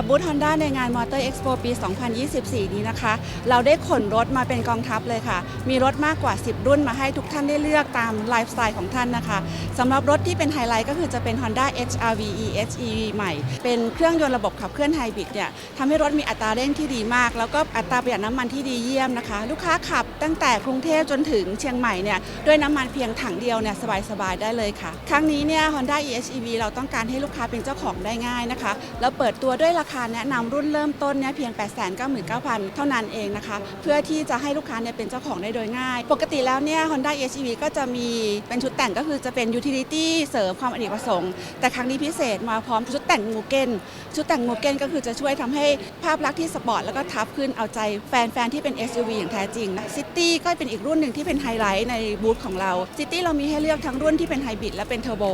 รับบูธ Honda ในงาน Motor Expo ปี 2024 นี้นะคะ เราได้ขนรถมาเป็นกองทัพเลยค่ะ มีรถมากกว่า 10 รุ่นมาให้ทุกท่านได้เลือกตามไลฟ์สไตล์ของท่านนะคะสำหรับรถที่เป็นไฮไลท์ก็คือจะเป็น Honda HR-V EHEV ใหม่ เป็นเครื่องยนต์ระบบขับเคลื่อนไฮบริดเนี่ยทำให้รถมีอัตราเร่งที่ดีมาก แล้วก็อัตราประหยัดน้ำมันที่ดีเยี่ยมนะคะ ลูกค้าขับตั้งแต่กรุงเทพจนถึงเชียงใหม่เนี่ยด้วยน้ำมันเพียงถังเดียวเนี่ยสบายๆได้เลยค่ะ ครั้งนี้เนี่ย Honda EHEV เราต้องการให้ลูกค้าเป็นเจ้าของได้ง่ายนะคะแล้วเปิดตัวด้วยราคาแนะนำรุ่นเริ่มต้นเนี่ยเพียง 899,000 เท่านั้นเองนะคะ เพื่อที่จะให้ลูกค้าเนี่ยเป็นเจ้าของได้โดยง่าย ปกติแล้วเนี่ย Honda EHEV ก็จะมีเป็นชุดแต่งก็คือจะเป็น utility เสริมความอเนกประสงค์ แต่ครั้งนี้พิเศษมาพร้อมชุดแต่งมูเกนชุดแต่งมูเกนก็คือจะช่วยทำให้ภาพลักษณ์ที่สปอร์ตแล้วก็ทับขึ้นเอาใจแฟนๆที่เป็น SUV อย่างแท้จริงนะซิตี้ก็เป็นอีกรุ่นหนึ่งที่เป็นไฮไลท์ในบูธของเราซิตี้เรามีให้เลือกทั้งรุ่นที่เป็นไฮบริดและเป็นเทอร์โบ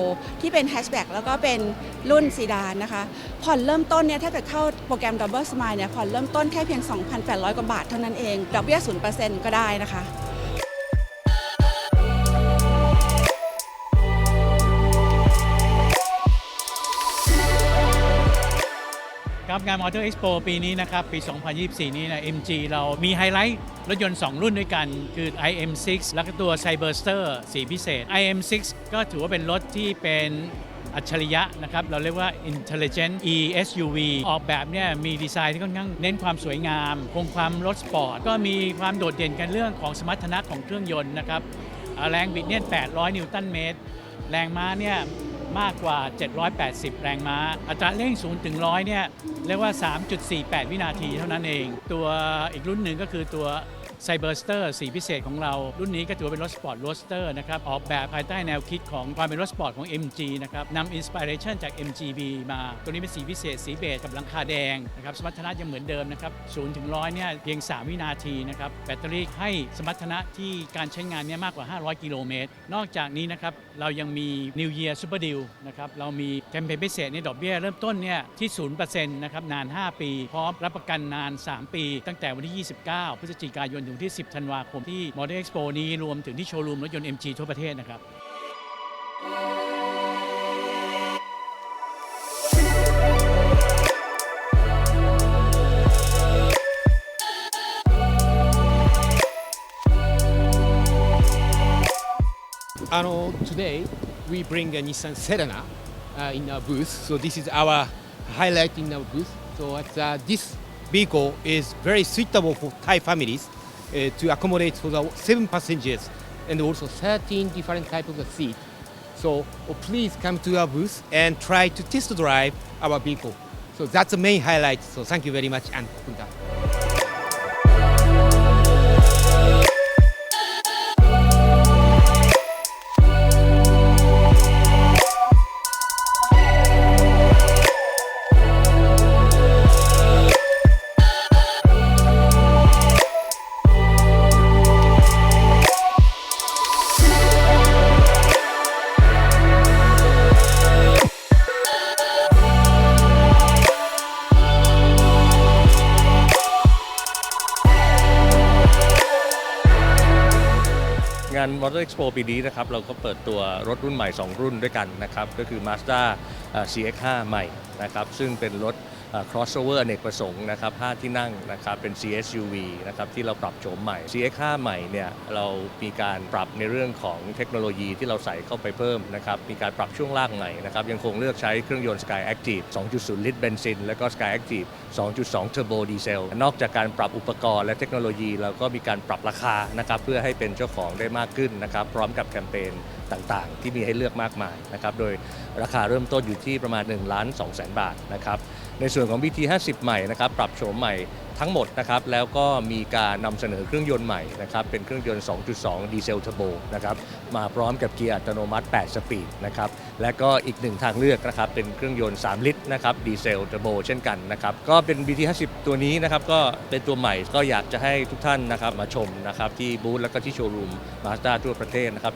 ที่เป็นแฮชแบ็กแล้วก็เป็นรุ่นซีดานนะคะผ่อนเริ่มต้นเนี่ยถ้าเกิดเข้าโปรแกรม Double Smile เนี่ยผ่อนเริ่มต้นแค่เพียง 2,800 กว่าบาทเท่านั้นเองดอกเบี้ย0%ก็ได้นะคะครับงาน Motor Expo ปีนี้นะครับ ปี 2024 นี้นะ MG เรามีไฮไลท์รถยนต์ 2 รุ่นด้วยกัน คือ IM6 แล้วก็ตัว Cyberster สีพิเศษ IM6 ก็ถือว่าเป็นรถที่เป็น อัจฉริยะนะครับเราเรียกว่า Intelligent ESUV ออกแบบเนี่ยมีดีไซน์ที่ค่อนข้างเน้นความสวยงาม คงความรถสปอร์ต ก็มีความโดดเด่นกันเรื่องของสมรรถนะของเครื่องยนต์นะครับแรงบิดเนี่ย 800 นิวตันเมตร แรงม้าเนี่ยมากกว่า 780 แรงม้า อัตราเร่ง0ถึง100 เนี่ย เรียกว่า 3.48 วินาทีเท่านั้นเอง ตัวอีกรุ่นหนึ่งก็คือตัว Cyberster สีพิเศษของเรา รุ่นนี้ก็ถือว่าเป็นรถสปอร์ตโรสเตอร์นะครับ ออกแบบภายใต้แนวคิดของความเป็นรถสปอร์ตของ MG นะครับนำอินสปิเรชันจาก MGB มา ตัวนี้เป็นสีพิเศษ สีเบจกับหลังคาแดงนะครับสมรรถนะยังเหมือนเดิมนะครับ0ถึง100เนี่ยเพียง 3 วินาทีนะครับแบตเตอรี่ให้สมรรถนะที่การใช้งานเนี่ยมากกว่า 500 กิโลเมตร นอกจากนี้นะครับเรายังมี New Year Super Deal นะครับเรามีแคมเปญพิเศษในดอกเบี้ยเริ่มต้นเนี่ยที่0%นะครับนาน 5 ปี พร้อมรับประกันนาน 3 ปี ตั้งแต่วันที่ 29 พฤศจิกายนถึงที่ 10 ธันวาคมที่ Model Expo นี้รวมถึงที่โชว์รูมรถยนต์ MG ทั่วประเทศนะครับあの today we bring a Nissan Serena uh, in our booth. So this is our highlight in our booth. So uh, this vehicle is very suitable for Thai families uh, to accommodate for the seven passengers and also 13 different types of the seat. So uh, please come to our booth and try to test drive our vehicle. So that's the main highlight. So thank you very much and Kunta. งาน Motor Expo ปีนี้นะครับเราก็เปิดตัวรถรุ่นใหม่ 2 รุ่นด้วยกันนะครับก็คือ Mazda เอ่อ CX-5 ใหม่นะครับซึ่งเป็นรถ crossover อเนกประสงค์นะครับ5ที่นั่งนะครับเป็น CSUV นะครับที่เราปรับโฉมใหม่ CX-5 ใหม่เนี่ยเรามีการปรับในเรื่องของเทคโนโลยีที่เราใส่เข้าไปเพิ่มนะครับมีการปรับช่วงล่างใหม่นะครับยังคงเลือกใช้เครื่องยนต์ Sky Active 2.0 ลิตรเบนซิน แล้วก็ Sky Active 2.2 Turbo Diesel นอกจากการปรับอุปกรณ์และเทคโนโลยีเราก็มีการปรับราคานะครับเพื่อให้เป็นเจ้าของได้มากขึ้นนะครับพร้อมกับแคมเปญต่างๆ ที่มีให้เลือกมากมายนะครับโดยราคาเริ่มต้นอยู่ที่ประมาณ1ล้าน2แสนบาทนะครับ ในส่วนของ BT 50 ใหม่นะครับปรับโฉมใหม่ทั้งหมดนะครับแล้วก็มีการนำเสนอเครื่องยนต์ใหม่นะครับเป็นเครื่องยนต์ 2.2 ดีเซลเทอร์โบนะครับมาพร้อมกับเกียร์อัตโนมัติ 8 สปีดนะครับและก็อีกหนึ่งทางเลือกนะครับเป็นเครื่องยนต์ 3 ลิตรนะครับดีเซลเทอร์โบเช่นกันนะครับก็เป็น BT 50 ตัวนี้นะครับก็เป็นตัวใหม่ก็อยากจะให้ทุกท่านนะครับมาชมนะครับที่บูธแล้วก็ที่โชว์รูมมาสด้าทั่วประเทศนะครับ